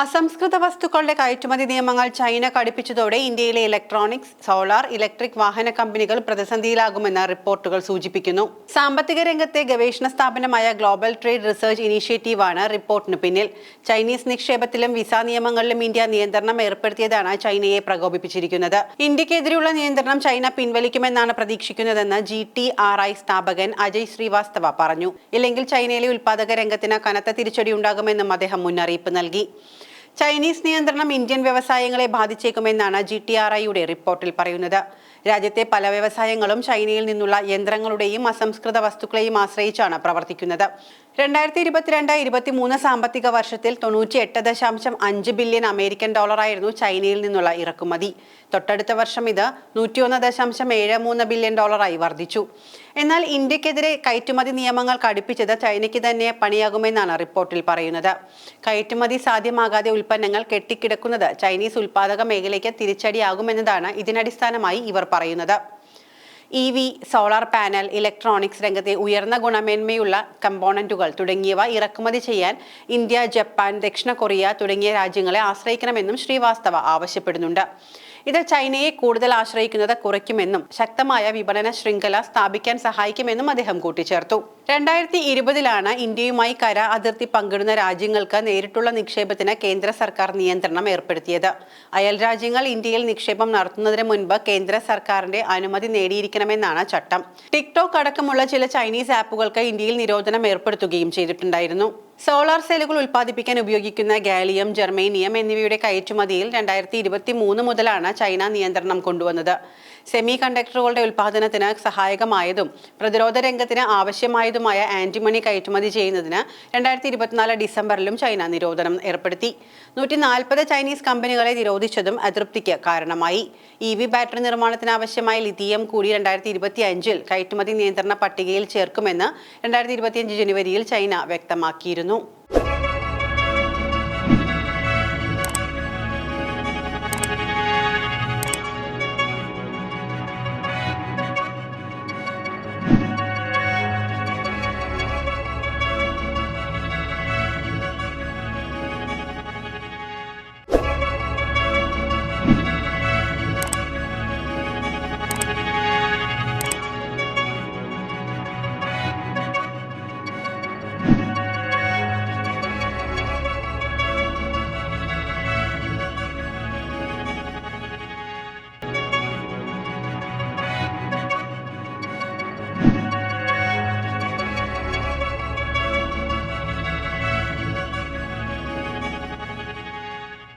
അസംസ്കൃത വസ്തുക്കളുടെ കയറ്റുമതി നിയമങ്ങൾ ചൈന കടുപ്പിച്ചതോടെ ഇന്ത്യയിലെ ഇലക്ട്രോണിക്സ് സോളാർ ഇലക്ട്രിക് വാഹന കമ്പനികൾ പ്രതിസന്ധിയിലാകുമെന്ന റിപ്പോർട്ടുകൾ സൂചിപ്പിക്കുന്നു. സാമ്പത്തിക രംഗത്തെ ഗവേഷണ സ്ഥാപനമായ ഗ്ലോബൽ ട്രേഡ് റിസർച്ച് ഇനീഷ്യേറ്റീവാണ് റിപ്പോർട്ടിന് പിന്നിൽ. ചൈനീസ് നിക്ഷേപത്തിലും വിസ നിയമങ്ങളിലും ഇന്ത്യ നിയന്ത്രണം ഏർപ്പെടുത്തിയതാണ് ചൈനയെ പ്രകോപിപ്പിച്ചിരിക്കുന്നത്. ഇന്ത്യക്കെതിരെയുള്ള നിയന്ത്രണം ചൈന പിൻവലിക്കുമെന്നാണ് പ്രതീക്ഷിക്കുന്നതെന്ന് ജി ടി ആർ ഐ സ്ഥാപകൻ അജയ് ശ്രീവാസ്തവ പറഞ്ഞു. ഇല്ലെങ്കിൽ ചൈനയിലെ ഉൽപാദക രംഗത്തിന് കനത്ത തിരിച്ചടി ഉണ്ടാകുമെന്നും അദ്ദേഹം മുന്നറിയിപ്പ് നൽകി. ചൈനീസ് നിയന്ത്രണം ഇന്ത്യൻ വ്യവസായങ്ങളെ ബാധിച്ചേക്കുമെന്നാണ് ജി ടി ആർ ഐയുടെ റിപ്പോർട്ടിൽ പറയുന്നത്. രാജ്യത്തെ പല വ്യവസായങ്ങളും ചൈനയിൽ നിന്നുള്ള യന്ത്രങ്ങളുടെയും അസംസ്കൃത വസ്തുക്കളെയും ആശ്രയിച്ചാണ് പ്രവർത്തിക്കുന്നത്. രണ്ടായിരത്തി ഇരുപത്തിരണ്ട് ഇരുപത്തിമൂന്ന് സാമ്പത്തിക വർഷത്തിൽ തൊണ്ണൂറ്റി എട്ട് ദശാംശം അഞ്ച് ബില്യൺ അമേരിക്കൻ ഡോളറായിരുന്നു ചൈനയിൽ നിന്നുള്ള ഇറക്കുമതി. തൊട്ടടുത്ത വർഷം ഇത് നൂറ്റിയൊന്ന് ദശാംശം ഏഴ് മൂന്ന് ബില്യൺ ഡോളറായി വർദ്ധിച്ചു. എന്നാൽ ഇന്ത്യക്കെതിരെ കയറ്റുമതി നിയമങ്ങൾ കടുപ്പിച്ചത് ചൈനയ്ക്ക് തന്നെ പണിയാകുമെന്നാണ് റിപ്പോർട്ടിൽ പറയുന്നത്. കയറ്റുമതി സാധ്യമാകാതെ ഉൽപ്പന്നങ്ങൾ കെട്ടിക്കിടക്കുന്നത് ചൈനീസ് ഉൽപാദക മേഖലയ്ക്ക് തിരിച്ചടിയാകുമെന്നതാണ് ഇതിനടിസ്ഥാനമായി ഇവർ പറയുന്നത്. E V solar panel electronics രംഗത്തെ ഉയർന്ന ഗുണമേന്മയുള്ള കമ്പോണന്റുകൾ തുടങ്ങിയവ ഇറക്കുമതി ചെയ്യാൻ ഇന്ത്യ ജപ്പാൻ ദക്ഷിണ കൊറിയ തുടങ്ങിയ രാജ്യങ്ങളെ ആശ്രയിക്കണമെന്നും ശ്രീവാസ്തവ ആവശ്യപ്പെടുന്നുണ്ട്. ഇത് ചൈനയെ കൂടുതൽ ആശ്രയിക്കുന്നത് കുറയ്ക്കുമെന്നും ശക്തമായ വിപണന ശൃംഖല സ്ഥാപിക്കാൻ സഹായിക്കുമെന്നും അദ്ദേഹം കൂട്ടിച്ചേർത്തു. രണ്ടായിരത്തി ഇരുപതിലാണ് ഇന്ത്യയുമായി കര അതിർത്തി പങ്കിടുന്ന രാജ്യങ്ങൾക്ക് നേരിട്ടുള്ള നിക്ഷേപത്തിന് കേന്ദ്ര സർക്കാർ നിയന്ത്രണം ഏർപ്പെടുത്തിയത്. അയൽ രാജ്യങ്ങൾ ഇന്ത്യയിൽ നിക്ഷേപം നടത്തുന്നതിന് മുൻപ് കേന്ദ്ര സർക്കാരിന്റെ അനുമതി നേടിയിരിക്കണമെന്നാണ് ചട്ടം. ടിക്ടോക്ക് അടക്കമുള്ള ചില ചൈനീസ് ആപ്പുകൾക്ക് ഇന്ത്യയിൽ നിരോധനം ഏർപ്പെടുത്തുകയും ചെയ്തിട്ടുണ്ടായിരുന്നു. സോളാർ സെല്ലുകൾ ഉൽപ്പാദിപ്പിക്കാൻ ഉപയോഗിക്കുന്ന ഗാലിയം ജർമേനിയം എന്നിവയുടെ കയറ്റുമതിയിൽ രണ്ടായിരത്തി ഇരുപത്തി മൂന്ന് മുതലാണ് ചൈന നിയന്ത്രണം കൊണ്ടുവന്നത്. സെമി കണ്ടക്ടറുകളുടെ ഉൽപ്പാദനത്തിന് സഹായകമായതും പ്രതിരോധ രംഗത്തിന് ആവശ്യമായതുമായ ആന്റിമണി കയറ്റുമതി ചെയ്യുന്നതിന് രണ്ടായിരത്തി ഇരുപത്തിനാല് ഡിസംബറിലും ചൈന നിരോധനം ഏർപ്പെടുത്തി. നൂറ്റി നാൽപ്പത് ചൈനീസ് കമ്പനികളെ നിരോധിച്ചതും അതൃപ്തിക്ക് കാരണമായി. ഇ വി ബാറ്ററി നിർമ്മാണത്തിന് ആവശ്യമായ ലിഥിയം കൂടി രണ്ടായിരത്തി ഇരുപത്തി അഞ്ചിൽ കയറ്റുമതി നിയന്ത്രണ പട്ടികയിൽ ചേർക്കുമെന്ന് രണ്ടായിരത്തി ഇരുപത്തിയഞ്ച് ജനുവരിയിൽ ചൈന വ്യക്തമാക്കിയിരുന്നു. non,